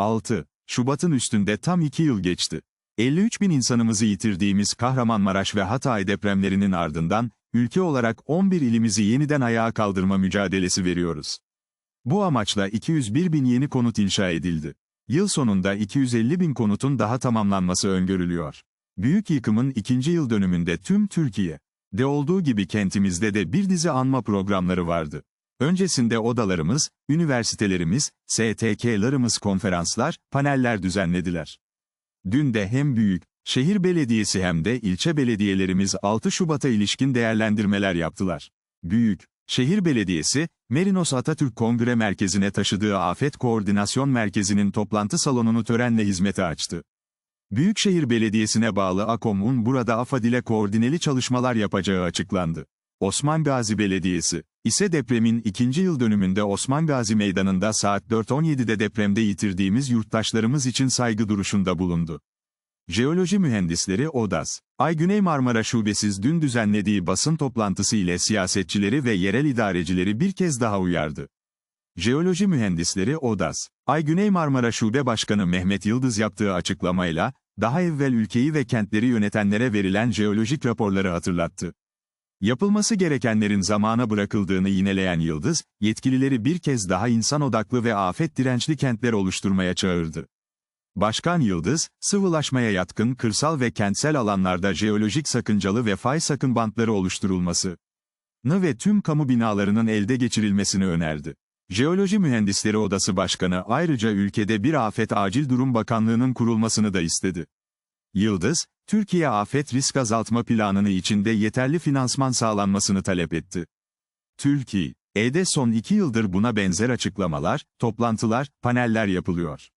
6. Şubat'ın üstünde tam 2 yıl geçti. 53 bin insanımızı yitirdiğimiz Kahramanmaraş ve Hatay depremlerinin ardından, ülke olarak 11 ilimizi yeniden ayağa kaldırma mücadelesi veriyoruz. Bu amaçla 201 bin yeni konut inşa edildi. Yıl sonunda 250 bin konutun daha tamamlanması öngörülüyor. Büyük yıkımın ikinci yıl dönümünde tüm Türkiye, de olduğu gibi kentimizde de bir dizi anma programları vardı. Öncesinde odalarımız, üniversitelerimiz, STK'larımız konferanslar, paneller düzenlediler. Dün de hem büyük, şehir belediyesi hem de ilçe belediyelerimiz 6 Şubat'a ilişkin değerlendirmeler yaptılar. Büyük, şehir belediyesi, Merinos Atatürk Kongre Merkezi'ne taşıdığı Afet Koordinasyon Merkezi'nin toplantı salonunu törenle hizmete açtı. Büyükşehir Belediyesi'ne bağlı AKOM'un burada AFAD ile koordineli çalışmalar yapacağı açıklandı. Osman Gazi Belediyesi, ise depremin ikinci yıl dönümünde Osman Gazi Meydanı'nda saat 4.17'de depremde yitirdiğimiz yurttaşlarımız için saygı duruşunda bulundu. Jeoloji Mühendisleri ODAS, Ay Güney Marmara Şubesiz dün düzenlediği basın toplantısı ile siyasetçileri ve yerel idarecileri bir kez daha uyardı. Jeoloji Mühendisleri ODAS, Ay Güney Marmara Şube Başkanı Mehmet Yıldız yaptığı açıklamayla, daha evvel ülkeyi ve kentleri yönetenlere verilen jeolojik raporları hatırlattı. Yapılması gerekenlerin zamana bırakıldığını yineleyen Yıldız, yetkilileri bir kez daha insan odaklı ve afet dirençli kentler oluşturmaya çağırdı. Başkan Yıldız, sıvılaşmaya yatkın kırsal ve kentsel alanlarda jeolojik sakıncalı ve fay sakın bantları oluşturulması ve tüm kamu binalarının elde geçirilmesini önerdi. Jeoloji Mühendisleri Odası Başkanı ayrıca ülkede bir Afet Acil Durum Bakanlığı'nın kurulmasını da istedi. Yıldız, Türkiye Afet Risk Azaltma Planı'nı içinde yeterli finansman sağlanmasını talep etti. Türkiye'de son iki yıldır buna benzer açıklamalar, toplantılar, paneller yapılıyor.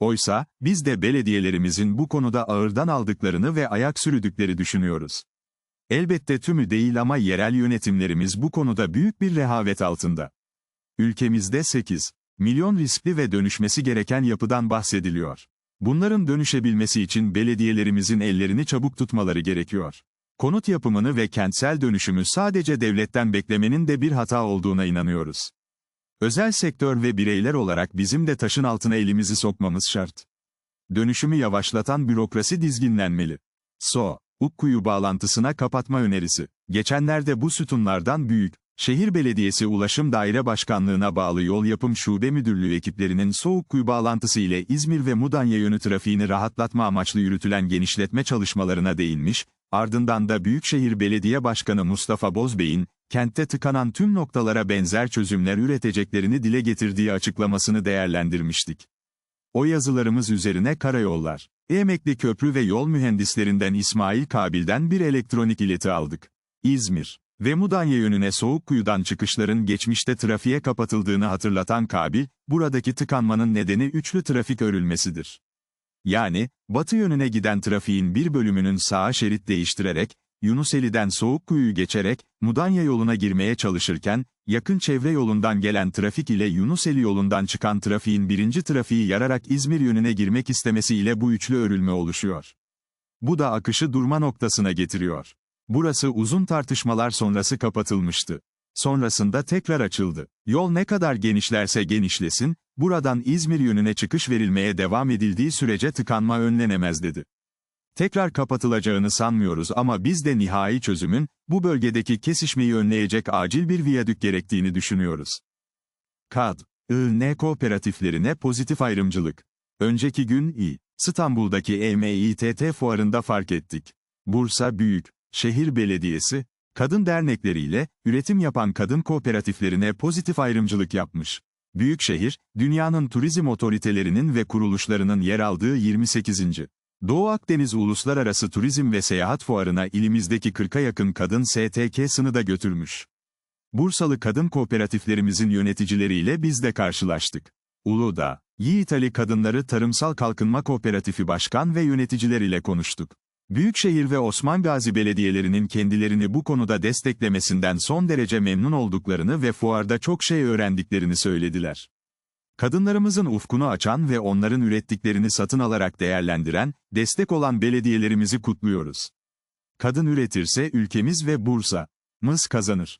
Oysa, biz de belediyelerimizin bu konuda ağırdan aldıklarını ve ayak sürüdükleri düşünüyoruz. Elbette tümü değil ama yerel yönetimlerimiz bu konuda büyük bir rehavet altında. Ülkemizde 8 milyon riskli ve dönüşmesi gereken yapıdan bahsediliyor. Bunların dönüşebilmesi için belediyelerimizin ellerini çabuk tutmaları gerekiyor. Konut yapımını ve kentsel dönüşümü sadece devletten beklemenin de bir hata olduğuna inanıyoruz. Özel sektör ve bireyler olarak bizim de taşın altına elimizi sokmamız şart. Dönüşümü yavaşlatan bürokrasi dizginlenmeli. So, Ukkuyu bağlantısına kapatma önerisi. Geçenlerde bu sütunlardan büyük, Şehir Belediyesi Ulaşım Daire Başkanlığı'na bağlı Yol Yapım Şube Müdürlüğü ekiplerinin Soğukkuyu bağlantısı ile İzmir ve Mudanya yönü trafiğini rahatlatma amaçlı yürütülen genişletme çalışmalarına değinmiş, ardından da Büyükşehir Belediye Başkanı Mustafa Bozbey'in, kentte tıkanan tüm noktalara benzer çözümler üreteceklerini dile getirdiği açıklamasını değerlendirmiştik. O yazılarımız üzerine karayollar, emekli köprü ve yol mühendislerinden İsmail Kabil'den bir elektronik ileti aldık. İzmir ve Mudanya yönüne soğuk kuyudan çıkışların geçmişte trafiğe kapatıldığını hatırlatan Kabil, buradaki tıkanmanın nedeni üçlü trafik örülmesidir. Yani, batı yönüne giden trafiğin bir bölümünün sağa şerit değiştirerek, Yunuseli'den soğuk kuyuyu geçerek, Mudanya yoluna girmeye çalışırken, yakın çevre yolundan gelen trafik ile Yunuseli yolundan çıkan trafiğin birinci trafiği yararak İzmir yönüne girmek istemesiyle bu üçlü örülme oluşuyor. Bu da akışı durma noktasına getiriyor. Burası uzun tartışmalar sonrası kapatılmıştı. Sonrasında tekrar açıldı. Yol ne kadar genişlerse genişlesin, buradan İzmir yönüne çıkış verilmeye devam edildiği sürece tıkanma önlenemez dedi. Tekrar kapatılacağını sanmıyoruz ama biz de nihai çözümün, bu bölgedeki kesişmeyi önleyecek acil bir viyadük gerektiğini düşünüyoruz. KAD, IN kooperatiflerine pozitif ayrımcılık. Önceki gün İ, İstanbul'daki EMİTT fuarında fark ettik. Bursa Büyük, Şehir Belediyesi, kadın dernekleriyle, üretim yapan kadın kooperatiflerine pozitif ayrımcılık yapmış. Büyükşehir, dünyanın turizm otoritelerinin ve kuruluşlarının yer aldığı 28. Doğu Akdeniz Uluslararası Turizm ve Seyahat Fuarı'na ilimizdeki 40'a yakın kadın STK'sını da götürmüş. Bursalı kadın kooperatiflerimizin yöneticileriyle biz de karşılaştık. Uludağ, Yiğit Ali Kadınları Tarımsal Kalkınma Kooperatifi Başkan ve yöneticiler ile konuştuk. Büyükşehir ve Osman Gazi belediyelerinin kendilerini bu konuda desteklemesinden son derece memnun olduklarını ve fuarda çok şey öğrendiklerini söylediler. Kadınlarımızın ufkunu açan ve onların ürettiklerini satın alarak değerlendiren, destek olan belediyelerimizi kutluyoruz. Kadın üretirse ülkemiz ve Bursa, mız kazanır.